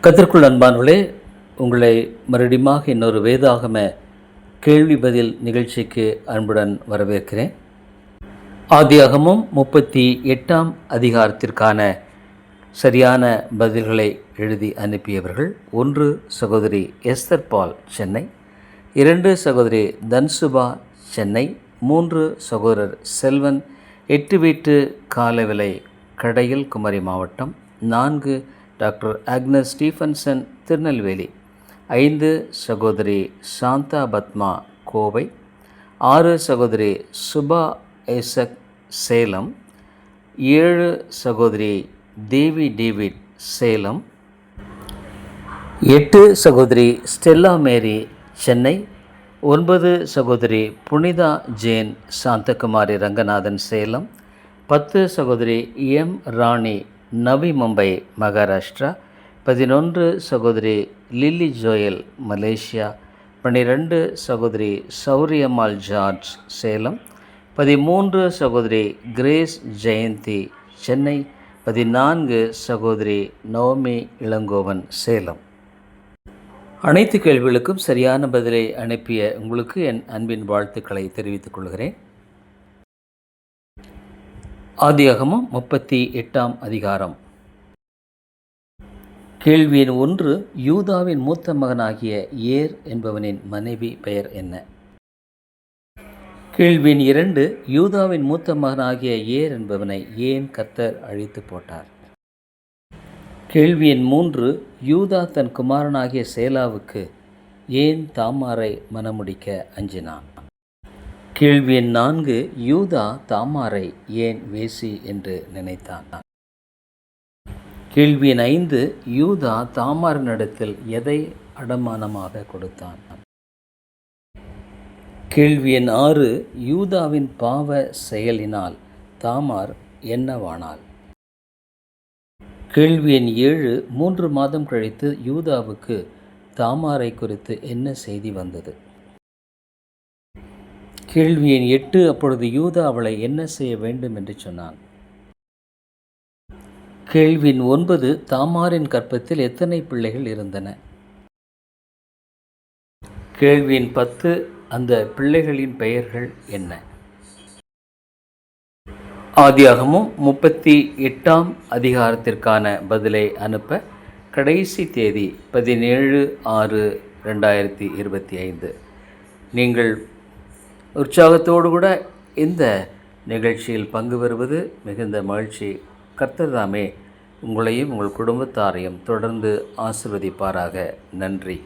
கத்திற்குள் அன்பானவர்களே உங்களை மறுபடியுமாக இன்னொரு வேதாகம கேள்வி பதில் நிகழ்ச்சிக்கு அன்புடன் வரவேற்கிறேன். ஆதியாகமும் முப்பத்தி எட்டாம் அதிகாரத்திற்கான சரியான பதில்களை எழுதி அனுப்பியவர்கள் ஒன்று சகோதரி எஸ்தர் பால் சென்னை இரண்டு சகோதரி தன்சுபா சென்னை மூன்று சகோதரர் செல்வன் எட்டு வீட்டு காலவிலை கடையில் குமரி மாவட்டம் நான்கு டாக்டர் ஆக்னஸ் ஸ்டீஃபன்சன் திருநெல்வேலி ஐந்து சகோதரி சாந்தா பத்மா கோவை ஆறு சகோதரி சுபா ஏசக் சேலம் ஏழு சகோதரி தேவி டேவிட் சேலம் எட்டு சகோதரி ஸ்டெல்லா மேரி சென்னை ஒன்பது சகோதரி புனிதா ஜேன் சாந்தகுமாரி ரங்கநாதன் சேலம் பத்து சகோதரி எம் ராணி நவி மும்பை மகாராஷ்டிரா பதினொன்று சகோதரி லில்லி ஜோயல் மலேசியா பன்னிரெண்டு சகோதரி சௌரியம்மாள் ஜார்ஜ் சேலம் பதிமூன்று சகோதரி கிரேஸ் ஜெயந்தி சென்னை பதினான்கு சகோதரி நவமி இளங்கோவன் சேலம். அனைத்து கேள்விகளுக்கும் சரியான பதிலை அனுப்பிய உங்களுக்கு என் அன்பின் வாழ்த்துக்களை தெரிவித்துக் கொள்கிறேன். ஆதியாகமம் முப்பத்தி எட்டாம் அதிகாரம். கேள்வியின் ஒன்று யூதாவின் மூத்த மகனாகிய ஏர் என்பவனின் மனைவி பெயர் என்ன? கேள்வி இரண்டு யூதாவின் மூத்த மகனாகிய ஏர் என்பவனை ஏன் கத்தர் அழித்து போட்டார்? கேள்வி எண் மூன்று யூதா தன் குமாரனாகிய சேலாவுக்கு ஏன் தாமாரை மணமுடிக்க அஞ்சினான்? கேள்வி எண் நான்கு யூதா தாமாரை ஏன் வேசி என்று நினைத்தான்? கேள்வி எண் ஐந்து யூதா தாமாரினிடத்தில் எதை அடமானமாக கொடுத்தான்? கேள்வி எண் ஆறு யூதாவின் பாவ செயலினால் தாமார் என்னவானாள்? கேள்வி எண் ஏழு மூன்று மாதம் கழித்து யூதாவுக்கு தாமாரை குறித்து என்ன செய்தி வந்தது? கேள்வி எண் எட்டு அப்பொழுது யூதா அவளை என்ன செய்ய வேண்டும் என்று சொன்னான். கேள்வி எண் ஒன்பது தாமாரின் கற்பத்தில் எத்தனை பிள்ளைகள் இருந்தன? கேள்வி எண் பத்து அந்த பிள்ளைகளின் பெயர்கள் என்ன? ஆதியாகமும் முப்பத்தி எட்டாம் அதிகாரத்திற்கான பதிலை அனுப்ப கடைசி தேதி பதினேழு ஆறு ரெண்டாயிரத்தி இருபத்தி ஐந்து. நீங்கள் உற்சாகத்தோடு கூட இந்த நிகழ்ச்சியில் பங்கு பெறுவது மிகுந்த மகிழ்ச்சி. கர்த்தர்தாமே உங்களையும் உங்கள் குடும்பத்தாரையும் தொடர்ந்து ஆசிர்வதிப்பாராக. நன்றி.